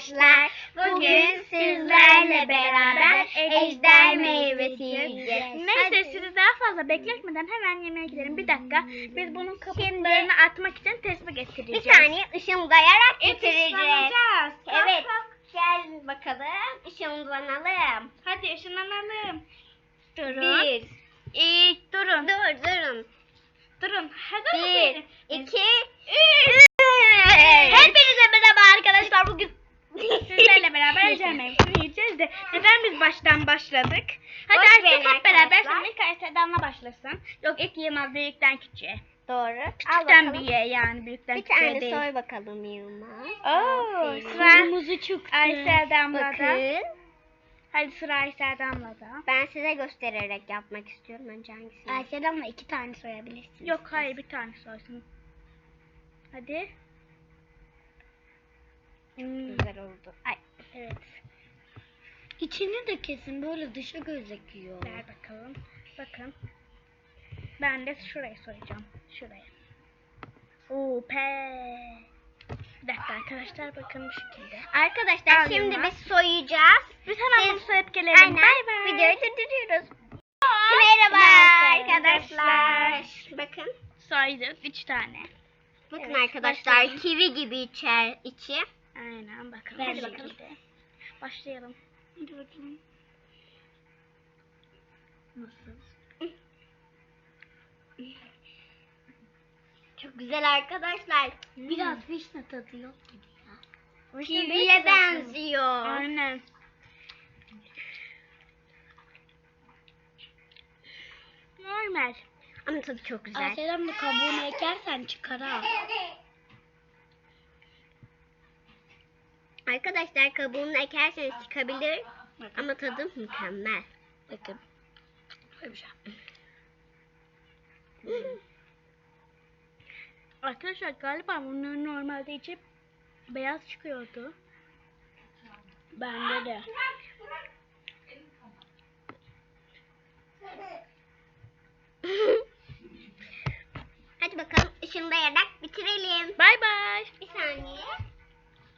arkadaşlar. Bugün sizlerle beraber ejder meyvesi yiyeceğiz. Neyse sizi daha fazla bekletmeden hemen yemeğe gidelim. Bir dakika. Biz bunun kabuklarını atmak için tespih Bir getireceğiz. saniye ışınlayarak getireceğiz. Işınlanacağız. Evet. kalk. Gel bakalım. Işınlanalım. Hadi ışınlanalım. Durun. Bir. İlk durun. Dur durun. Durun. Hadi Bir, iki, üç. Hepinize merhaba arkadaşlar. Bugün Sizlerle beraber ejder meyvesini yiyeceğiz de neden biz baştan başladık? Hadi Boş artık hep beraber arkadaşlar. şimdi Kayser'danla başlasın. Yok ilk Yılmaz büyükten küçüğe. Doğru. Küçükten bir ye yani büyükten Bir küçüğe tane değil. soy bakalım Yılmaz. Oo, sıra Aysel Damla'da. Bakın. Hadi sıra Aysel Damla'da. Ben size göstererek yapmak istiyorum önce hangisini. Aysel Damla iki tane soyabilirsiniz. Yok hayır bir tane soysun. Hadi. Hmm, Güzel oldu. Ay. evet. İçini de kesin böyle dışı gözüküyor. Ver bakalım. Bakın. Ben de şuraya soyacağım. Şuraya. Oo pe. Bir dakika arkadaşlar bakın bu şekilde. Arkadaşlar Al şimdi biz soyacağız. Biz hemen Siz- bunu soyup gelelim. Aynen. Bay bay. Videoyu durduruyoruz. Merhaba Merhaba arkadaşlar. Bakın. Soyduk üç tane. Bakın Evet, arkadaşlar başlayalım. kivi gibi içer içi. Aynen bakalım. Hadi bakalım. Başlayalım. Hadi bakalım. Nasıl? Çok güzel arkadaşlar. Biraz vişne tadı yok gibi ya. Kiviye benziyor. Aynen. Normal. Ama tadı çok güzel. Ayşe'den de kabuğunu ekersen çıkar ha. Arkadaşlar kabuğunu ekerseniz çıkabilir. Ama tadı mükemmel. Bakın. Böyle bir şey. Arkadaşlar galiba bunların normalde içi beyaz çıkıyordu. Bende de. Hadi bakalım ışınlayarak bitirelim. Bay bay. Bir saniye.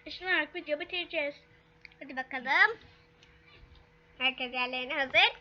Işınlarak video bitireceğiz. Hadi bakalım. Herkes yerlerine hazır.